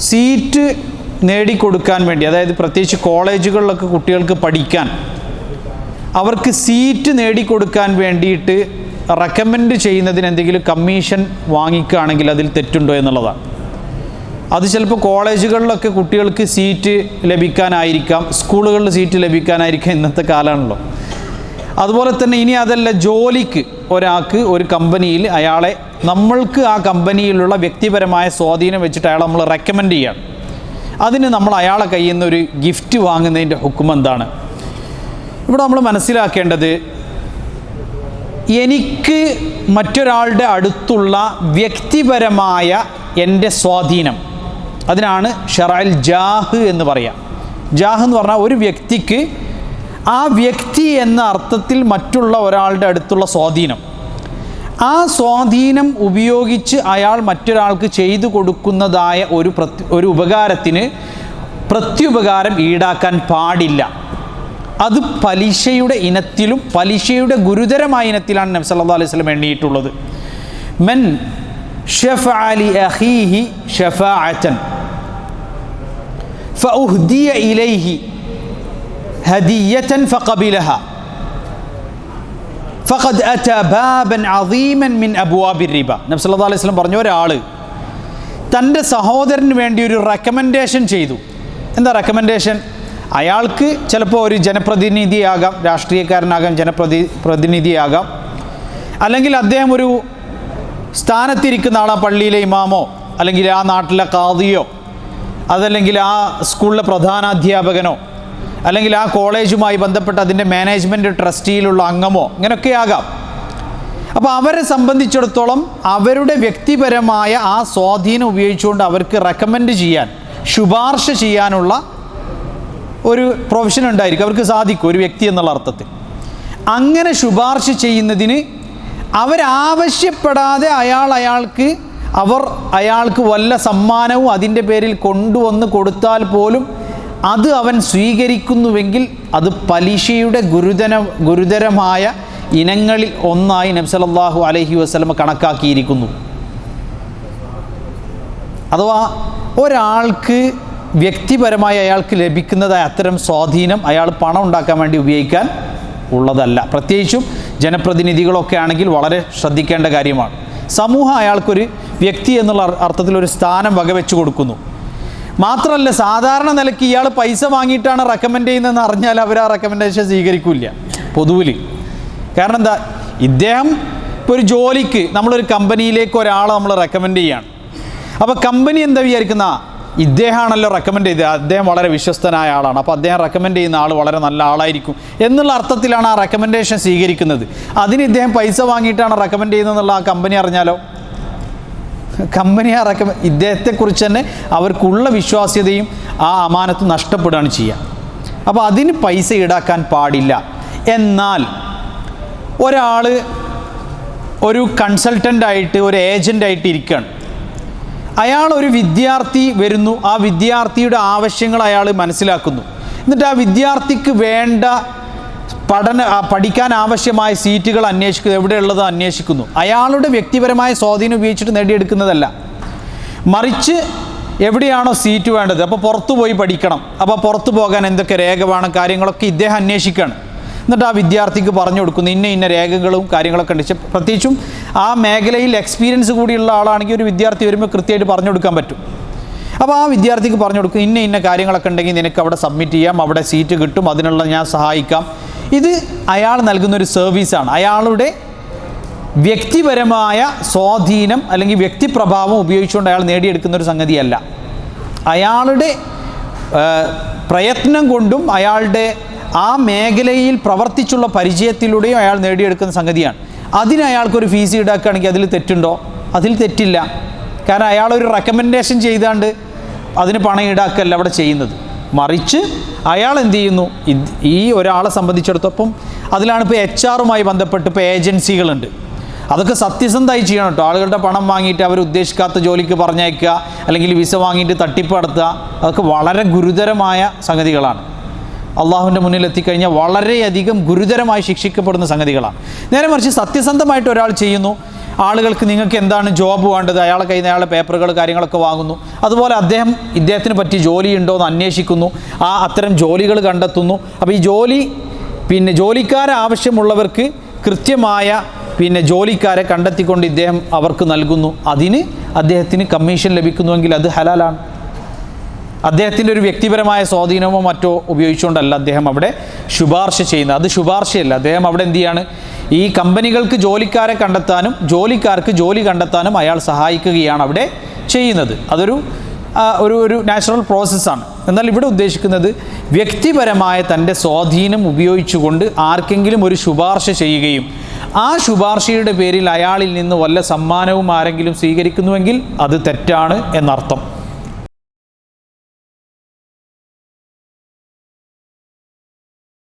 Seat നേടിക്കൊടുക്കാൻ വേണ്ടി അതായത് പ്രത്യേകിച്ച് കോളേജുകളിലൊക്കെ കുട്ടികൾക്ക് പഠിക്കാൻ അവർക്ക് സീറ്റ് നേടിക്കൊടുക്കാൻ വേണ്ടിയിട്ട് റെക്കമെൻഡ് ചെയ്യുന്നതിന് എന്തെങ്കിലും കമ്മീഷൻ വാങ്ങിക്കുകയാണെങ്കിൽ അതിൽ തെറ്റുണ്ടോ എന്നുള്ളതാണ്. അത് ചിലപ്പോൾ കോളേജുകളിലൊക്കെ കുട്ടികൾക്ക് സീറ്റ് ലഭിക്കാനായിരിക്കാം സ്കൂളുകളിൽ സീറ്റ് ലഭിക്കാനായിരിക്കാം ഇന്നത്തെ കാലമാണല്ലോ. അതുപോലെ തന്നെ ഇനി അതല്ല ജോലിക്ക് ഒരാൾക്ക് ഒരു കമ്പനിയിൽ അയാളെ നമ്മൾക്ക് ആ കമ്പനിയിലുള്ള വ്യക്തിപരമായ സ്വാധീനം വെച്ചിട്ട് അയാൾ നമ്മൾ റെക്കമെൻഡ് ചെയ്യണം. അതിന് നമ്മൾ അയാളെ കയ്യിൽ നിന്ന് ഒരു ഗിഫ്റ്റ് വാങ്ങുന്നതിന്റെ ഹുക്കും എന്താണ്? ഇവിടെ നമ്മൾ മനസ്സിലാക്കേണ്ടത് എനിക്ക് മറ്റൊരാളുടെ അടുത്തുള്ള വ്യക്തിപരമായ എന്റെ സ്വാധീനം. അതിനാണ് ഷെറായിൽ ജാഹ് എന്ന് പറയാം. ജാഹ് എന്ന് പറഞ്ഞാൽ ഒരു വ്യക്തിക്ക് ആ വ്യക്തി എന്ന അർത്ഥത്തിൽ മറ്റുള്ള ഒരാളുടെ അടുത്തുള്ള സ്വാധീനം. ആ സ്വാധീനം ഉപയോഗിച്ച് അയാൾ മറ്റൊരാൾക്ക് ചെയ്തു കൊടുക്കുന്നതായ ഒരു പ്രത്യ ഒരു ഉപകാരത്തിന് പ്രത്യുപകാരം ഈടാക്കാൻ പാടില്ല. അത് പലിശയുടെ ഇനത്തിലും പലിശയുടെ ഗുരുതരമായ ഇനത്തിലാണ് നബി അല്ലാ അലൈഹി സ്വലം എണ്ണിയിട്ടുള്ളത്. മൻ ഷഫഅ അലി അഖീഹി ഷഫാഅതൻ ഫഉഹ്ദിയ ഇലൈഹി ഹദിയതൻ ഫഖബിലഹ. ഫഖദ് അത ബാബൻ മിൻ അബ്വാബിർ റിബ. നബി സല്ലല്ലാഹു അലൈഹി സ്വലം പറഞ്ഞ ഒരാൾ തന്റെ സഹോദരന് വേണ്ടി ഒരു റെക്കമെൻഡേഷൻ ചെയ്തു. എന്താ റെക്കമെൻഡേഷൻ അയാൾക്ക് ചിലപ്പോൾ ഒരു ജനപ്രതിനിധിയാകാം രാഷ്ട്രീയക്കാരനാകാം ജനപ്രതി പ്രതിനിധിയാകാം. അല്ലെങ്കിൽ അദ്ദേഹം ഒരു സ്ഥാനത്തിരിക്കുന്ന ആളാ പള്ളിയിലെ ഇമാമോ അല്ലെങ്കിൽ ആ നാട്ടിലെ കാതിയോ അതല്ലെങ്കിൽ ആ സ്കൂളിലെ പ്രധാനാധ്യാപകനോ അല്ലെങ്കിൽ ആ കോളേജുമായി ബന്ധപ്പെട്ട് അതിന്റെ മാനേജ്മെന്റ് ട്രസ്റ്റിയിലുള്ള അംഗമോ ഇങ്ങനെയൊക്കെ ആകാം. അപ്പോൾ അവരെ സംബന്ധിച്ചിടത്തോളം അവരുടെ വ്യക്തിപരമായ ആ സ്വാധീനം ഉപയോഗിച്ചുകൊണ്ട് അവർക്ക് റെക്കമെൻഡ് ചെയ്യാൻ ശുപാർശ ചെയ്യാനുള്ള ഒരു പ്രൊഫഷൻ ഉണ്ടായിരിക്കും. അവർക്ക് സാധിക്കും ഒരു വ്യക്തി എന്നുള്ള അർത്ഥത്തിൽ. അങ്ങനെ ശുപാർശ ചെയ്യുന്നതിന് അവരാവശ്യപ്പെടാതെ അയാൾ അയാൾക്ക് അവർ അയാൾക്ക് വല്ല സമ്മാനവും അതിന്റെ പേരിൽ കൊണ്ടുവന്ന് കൊടുത്താൽ പോലും അത് അവൻ സ്വീകരിക്കുന്നുവെങ്കിൽ അത് പലിശയുടെ ഗുരുതര ഗുരുതരമായ ഇനങ്ങളിൽ ഒന്നായി നബ്സലല്ലാഹു അലഹി വസ്ലമ കണക്കാക്കിയിരിക്കുന്നു. അഥവാ ഒരാൾക്ക് വ്യക്തിപരമായി അയാൾക്ക് ലഭിക്കുന്നതായ അത്തരം സ്വാധീനം അയാൾ പണം ഉണ്ടാക്കാൻ വേണ്ടി ഉപയോഗിക്കാൻ ഉള്ളതല്ല. പ്രത്യേകിച്ചും ജനപ്രതിനിധികളൊക്കെ ആണെങ്കിൽ വളരെ ശ്രദ്ധിക്കേണ്ട കാര്യമാണ്. സമൂഹം അയാൾക്കൊരു വ്യക്തി എന്നുള്ള അർത്ഥത്തിൽ ഒരു സ്ഥാനം വകവെച്ച് കൊടുക്കുന്നു. മാത്രമല്ല സാധാരണ നിലയ്ക്ക് ഇയാൾ പൈസ വാങ്ങിയിട്ടാണ് റെക്കമെൻഡ് ചെയ്യുന്നതെന്ന് അറിഞ്ഞാൽ അവർ ആ റെക്കമെൻഡേഷൻ സ്വീകരിക്കില്ല. പൊതുവിൽ കാരണം എന്താ? ഇദ്ദേഹം ഇപ്പോൾ ഒരു ജോലിക്ക് നമ്മളൊരു കമ്പനിയിലേക്ക് ഒരാളെ നമ്മൾ റെക്കമെൻഡ് ചെയ്യാണ്. അപ്പോൾ കമ്പനി എന്താ വിചാരിക്കുന്ന? ഇദ്ദേഹമാണല്ലോ റെക്കമെൻഡ് ചെയ്തത്. അദ്ദേഹം വളരെ വിശ്വസ്തനായ ആളാണ്. അപ്പോൾ അദ്ദേഹം റെക്കമെൻഡ് ചെയ്യുന്ന ആൾ വളരെ നല്ല ആളായിരിക്കും എന്നുള്ള അർത്ഥത്തിലാണ് ആ റെക്കമെൻഡേഷൻ സ്വീകരിക്കുന്നത്. അതിന് ഇദ്ദേഹം പൈസ വാങ്ങിയിട്ടാണ് റെക്കമെൻഡ് ചെയ്യുന്നതെന്നുള്ള ആ കമ്പനി അറിഞ്ഞാലോ? കമ്പനി ഇറക്കം ഇദ്ദേഹത്തെക്കുറിച്ച് തന്നെ അവർക്കുള്ള വിശ്വാസ്യതയും ആ അമാനത്ത് നഷ്ടപ്പെടുകയാണ് ചെയ്യുക. അപ്പോൾ അതിന് പൈസ ഈടാക്കാൻ പാടില്ല. എന്നാൽ ഒരാൾ ഒരു കൺസൾട്ടന്റായിട്ട് ഒരു ഏജന്റായിട്ട് ഇരിക്കുകയാണ്. അയാൾ ഒരു വിദ്യാർത്ഥി വരുന്നു. ആ വിദ്യാർത്ഥിയുടെ ആവശ്യങ്ങൾ അയാൾ മനസ്സിലാക്കുന്നു. എന്നിട്ട് ആ വിദ്യാർത്ഥിക്ക് വേണ്ട പഠന പഠിക്കാൻ ആവശ്യമായ സീറ്റുകൾ അന്വേഷിക്കുന്നു. എവിടെയുള്ളത് അന്വേഷിക്കുന്നു. അയാളുടെ വ്യക്തിപരമായ സ്വാധീനം ഉപയോഗിച്ചിട്ട് നേടിയെടുക്കുന്നതല്ല. മറിച്ച് എവിടെയാണോ സീറ്റ് വേണ്ടത്. അപ്പോൾ പുറത്തു പോയി പഠിക്കണം. അപ്പോൾ പുറത്തു പോകാൻ എന്തൊക്കെ രേഖ വേണം കാര്യങ്ങളൊക്കെ ഇദ്ദേഹം അന്വേഷിക്കുകയാണ്. എന്നിട്ട് ആ വിദ്യാർത്ഥിക്ക് പറഞ്ഞു കൊടുക്കുന്നു ഇന്ന ഇന്ന രേഖകളും കാര്യങ്ങളൊക്കെ ഉണ്ട്. പ്രത്യേകിച്ചും ആ മേഖലയിൽ എക്സ്പീരിയൻസ് കൂടിയുള്ള ആളാണെങ്കിൽ ഒരു വിദ്യാർത്ഥി വരുമ്പോൾ കൃത്യമായിട്ട് പറഞ്ഞു കൊടുക്കാൻ പറ്റും. അപ്പോൾ ആ വിദ്യാർത്ഥിക്ക് പറഞ്ഞു കൊടുക്കും ഇന്ന ഇന്ന കാര്യങ്ങളൊക്കെ ഉണ്ടെങ്കിൽ നിനക്ക് അവിടെ സബ്മിറ്റ് ചെയ്യാം അവിടെ സീറ്റ് കിട്ടും അതിനുള്ള ഞാൻ സഹായിക്കാം. ഇത് അയാൾ നൽകുന്ന ഒരു സർവീസാണ് അയാളുടെ വ്യക്തിപരമായ സ്വാധീനം അല്ലെങ്കിൽ വ്യക്തിപ്രഭാവം ഉപയോഗിച്ചുകൊണ്ട് അയാൾ നേടിയെടുക്കുന്ന ഒരു സംഗതിയല്ല. അയാളുടെ പ്രയത്നം കൊണ്ടും അയാളുടെ ആ മേഖലയിൽ പ്രവർത്തിച്ചുള്ള പരിചയത്തിലൂടെയും അയാൾ നേടിയെടുക്കുന്ന സംഗതിയാണ്. അതിന് അയാൾക്കൊരു ഫീസ് ഈടാക്കുകയാണെങ്കിൽ അതിൽ തെറ്റുണ്ടോ? അതിൽ തെറ്റില്ല. കാരണം അയാളൊരു റെക്കമെൻഡേഷൻ ചെയ്താണ്ട് അതിന് പണം ഈടാക്കല്ല അവിടെ ചെയ്യുന്നത്. മറിച്ച് അയാൾ എന്ത് ചെയ്യുന്നു? ഈ ഒരാളെ സംബന്ധിച്ചിടത്തോളം അതിലാണ് ഇപ്പോൾ എച്ച് ആറുമായി ബന്ധപ്പെട്ട് ഇപ്പോൾ ഏജൻസികളുണ്ട്. അതൊക്കെ സത്യസന്ധമായി ചെയ്യണം കേട്ടോ. ആളുകളുടെ പണം വാങ്ങിയിട്ട് അവർ ഉദ്ദേശിക്കാത്ത ജോലിക്ക് പറഞ്ഞയക്കുക അല്ലെങ്കിൽ വിസ വാങ്ങിയിട്ട് തട്ടിപ്പ് നടത്തുക അതൊക്കെ വളരെ ഗുരുതരമായ സംഗതികളാണ്. അള്ളാഹുവിന്റെ മുന്നിൽ എത്തിക്കഴിഞ്ഞാൽ വളരെയധികം ഗുരുതരമായി ശിക്ഷിക്കപ്പെടുന്ന സംഗതികളാണ്. നേരെ മറിച്ച് സത്യസന്ധമായിട്ട് ഒരാൾ ചെയ്യുന്നു. ആളുകൾക്ക് നിങ്ങൾക്ക് എന്താണ് ജോബ് വേണ്ടത്? അയാളെ കയ്യിൽ നിന്ന് അയാളെ പേപ്പറുകൾ കാര്യങ്ങളൊക്കെ വാങ്ങുന്നു. അതുപോലെ അദ്ദേഹം ഇദ്ദേഹത്തിന് പറ്റി ജോലി ഉണ്ടോ എന്ന് അന്വേഷിക്കുന്നു. ആ അത്തരം ജോലികൾ കണ്ടെത്തുന്നു. അപ്പോൾ ഈ ജോലി പിന്നെ ജോലിക്കാരെ ആവശ്യമുള്ളവർക്ക് കൃത്യമായ പിന്നെ ജോലിക്കാരെ കണ്ടെത്തിക്കൊണ്ട് ഇദ്ദേഹം അവർക്ക് നൽകുന്നു. അതിന് അദ്ദേഹത്തിന് കമ്മീഷൻ ലഭിക്കുന്നുവെങ്കിൽ അത് ഹലാലാണ്. അദ്ദേഹത്തിന്റെ ഒരു വ്യക്തിപരമായ സ്വാധീനമോ മറ്റോ ഉപയോഗിച്ചുകൊണ്ടല്ല അദ്ദേഹം അവിടെ ശുപാർശ ചെയ്യുന്നത്. അത് ശുപാർശയല്ല. അദ്ദേഹം അവിടെ എന്ത് ചെയ്യാണ്? ഈ കമ്പനികൾക്ക് ജോലിക്കാരെ കണ്ടെത്താനും ജോലിക്കാർക്ക് ജോലി കണ്ടെത്താനും അയാൾ സഹായിക്കുകയാണ് അവിടെ ചെയ്യുന്നത്. അതൊരു ഒരു ഒരു നാച്ചുറൽ പ്രോസസ്സാണ് എന്നാൽ ഇവിടെ ഉദ്ദേശിക്കുന്നത് വ്യക്തിപരമായ തന്റെ സ്വാധീനം ഉപയോഗിച്ചുകൊണ്ട് ആർക്കെങ്കിലും ഒരു ശുപാർശ ചെയ്യുകയും ആ ശുപാർശയുടെ പേരിൽ അയാളിൽ നിന്ന് വല്ല സമ്മാനവും ആരെങ്കിലും സ്വീകരിക്കുന്നുവെങ്കിൽ അത് തെറ്റാണ് എന്നർത്ഥം.